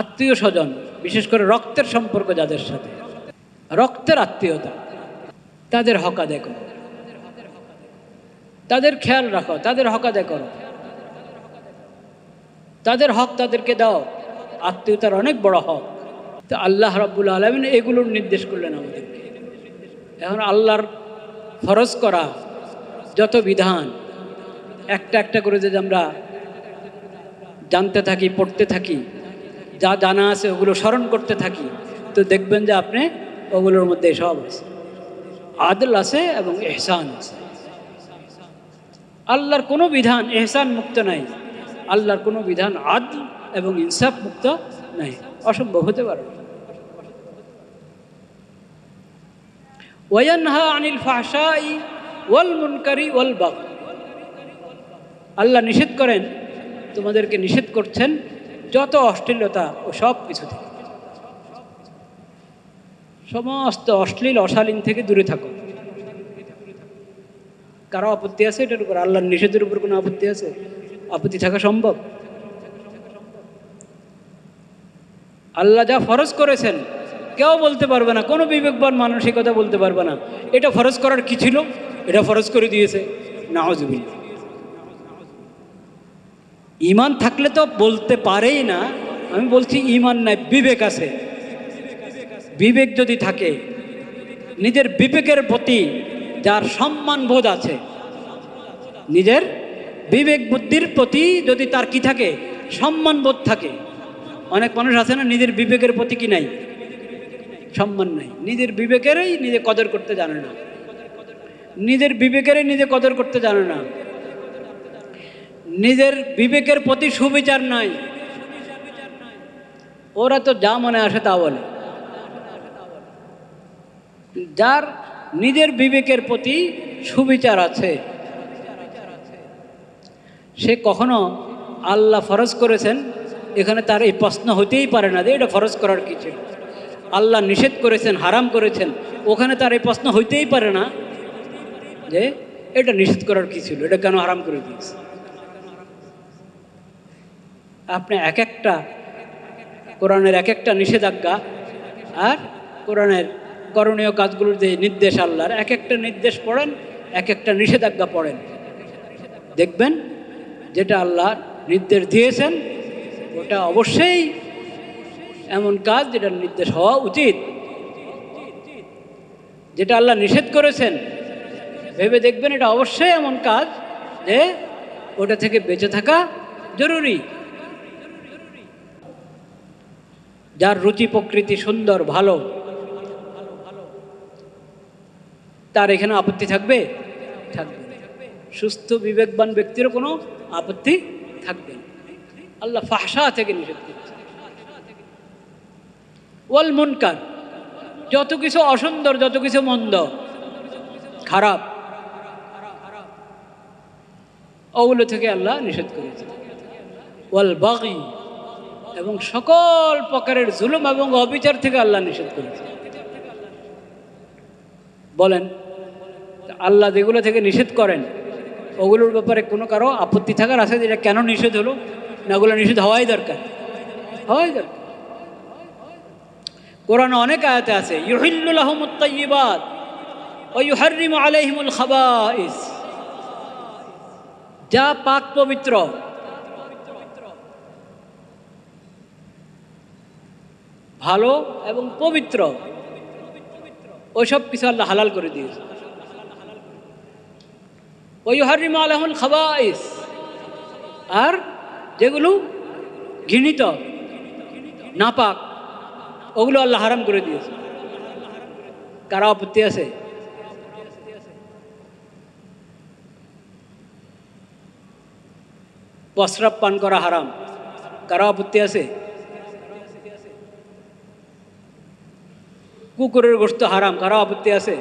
আত্মীয় স্বজন, বিশেষ করে রক্তের সম্পর্ক যাদের সাথে। রক্তের আত্মীয়তা, তাদের হকা দেখো। তাদের খেয়াল রাখো, তাদের হকা দেখো। তাদের হক তাদেরকে দাও, আত্মীয়তার অনেক বড় হক। তো আল্লাহ রাব্বুল আলমিন এগুলোর নির্দেশ করলেন আমাদেরকে। এখন আল্লাহর ফরজ করা যত বিধান, একটা একটা করে যদি আমরা জানতে থাকি, পড়তে থাকি যা জানা আছে ওগুলো স্মরণ করতে থাকি, তো দেখবেন যে আপনি ওগুলোর মধ্যে সব আছে। আদল আছে এবং এহসান আছে। আল্লাহর কোনো বিধান এহসান মুক্ত নাই, আল্লাহর কোনো বিধান আদল এবং ইনসাফ মুক্ত নাই। অসম্ভব হতে পারে। ওয়ানহা আনিল ফাহশাই ওয়াল মুনকারি ওয়াল আল্লাহ নিষেধ করেন, তোমাদেরকে নিষেধ করছেন যত অশ্লীলতা, ও সব কিছু থেকে। সমস্ত অশ্লীল, অশালীন থেকে দূরে থাকো। কারও আপত্তি আছে এটার উপর? আল্লাহর নিষেধের উপর কোনো আপত্তি আছে? আপত্তি থাকা সম্ভব? আল্লাহ যা ফরজ করেছেন, কেউ বলতে পারবে না, কোনো বিবেকবান মানসিকতা বলতে পারবে না। এটা ফরজ করার কি ছিল? এটা ফরজ করে দিয়েছে। নাহজবিল ইমান থাকলে তো বলতে পারেই না। আমি বলছি ইমান নাই, বিবেক আছে। বিবেক যদি থাকে, নিজের বিবেকের প্রতি যার সম্মান বোধ আছে, নিজের বিবেক বুদ্ধির প্রতি যদি তার কি থাকে সম্মান বোধ থাকে, অনেক মানুষ আছে না, নিজের বিবেকের প্রতি কি নাই? সম্মান নাই। নিজের বিবেকেরই নিজে কদর করতে জানে না। নিজের বিবেকেরই নিজে কদর করতে জানে না। নিজের বিবেকের প্রতি সুবিচার নাই ওরা তো যা মনে আসে তা বলে। যার নিজের বিবেকের প্রতি সুবিচার আছে, সে কখনো আল্লাহ ফরজ করেছেন, এখানে তার এই প্রশ্ন হতেই পারে না যে এটা ফরজ করার কিছু আল্লাহ নিষেধ করেছেন, হারাম করেছেন, ওখানে তার এই প্রশ্ন হইতেই পারে না যে এটা নিষেধ করার কি ছিল, এটা কেন হারাম করে দিয়েছে। আপনি এক একটা কোরআনের এক একটা নিষেধাজ্ঞা আর কোরআনের করণীয় কাজগুলোর যে নির্দেশ আল্লাহর, এক একটা নির্দেশ পড়েন, এক একটা নিষেধাজ্ঞা পড়েন। দেখবেন যেটা আল্লাহ নির্দেশ দিয়েছেন, ওটা অবশ্যই এমন কাজ যেটার নির্দেশ হওয়া উচিত। যেটা আল্লাহ নিষেধ করেছেন, ভেবে দেখবেন এটা অবশ্যই এমন কাজ যে ওটা থেকে বেঁচে থাকা জরুরি। যার রুচি প্রকৃতি সুন্দর, ভালো, তার এখানে আপত্তি থাকবে? থাকবে। সুস্থ, বিবেকবান ব্যক্তিরও কোনো আপত্তি থাকবে আল্লাহ ফাহসা থেকে নিষেধ ওয়াল মুনকার, যত কিছু অসুন্দর, যত কিছু মন্দ, খারাপ ওগুলো থেকে আল্লাহ নিষেধ করেছে। ওয়াল বাগি এবং সকল প্রকারের জুলুম এবং অবিচার থেকে আল্লাহ নিষেধ করেছে। বলেন, আল্লাহ যেগুলো থেকে নিষেধ করেন, ওগুলোর ব্যাপারে কোনো কারও আপত্তি থাকার আছে যে এটা কেন নিষেধ হলো? না ওগুলো নিষেধ হওয়াই দরকার। হওয়াই দরকার। কোরআন অনেক আয়াতে আছে ও যা পাক পবিত্র ভালো এবং পবিত্র। ওইসব কিছু আল্লাহ হালাল করে দিয়েছে। ওই হারিম আলহুল খাবাইস। আর যেগুলো ঘৃণিত, নাপাক, ওগুলো আল্লাহ হারাম করে দিয়েছে। কারা আপত্তি আছে? প্রস্রাব পান করা হারাম। কারা আপত্তি আছে? কুকুরের গোস্ত হারাম কারও আপত্তি আছে?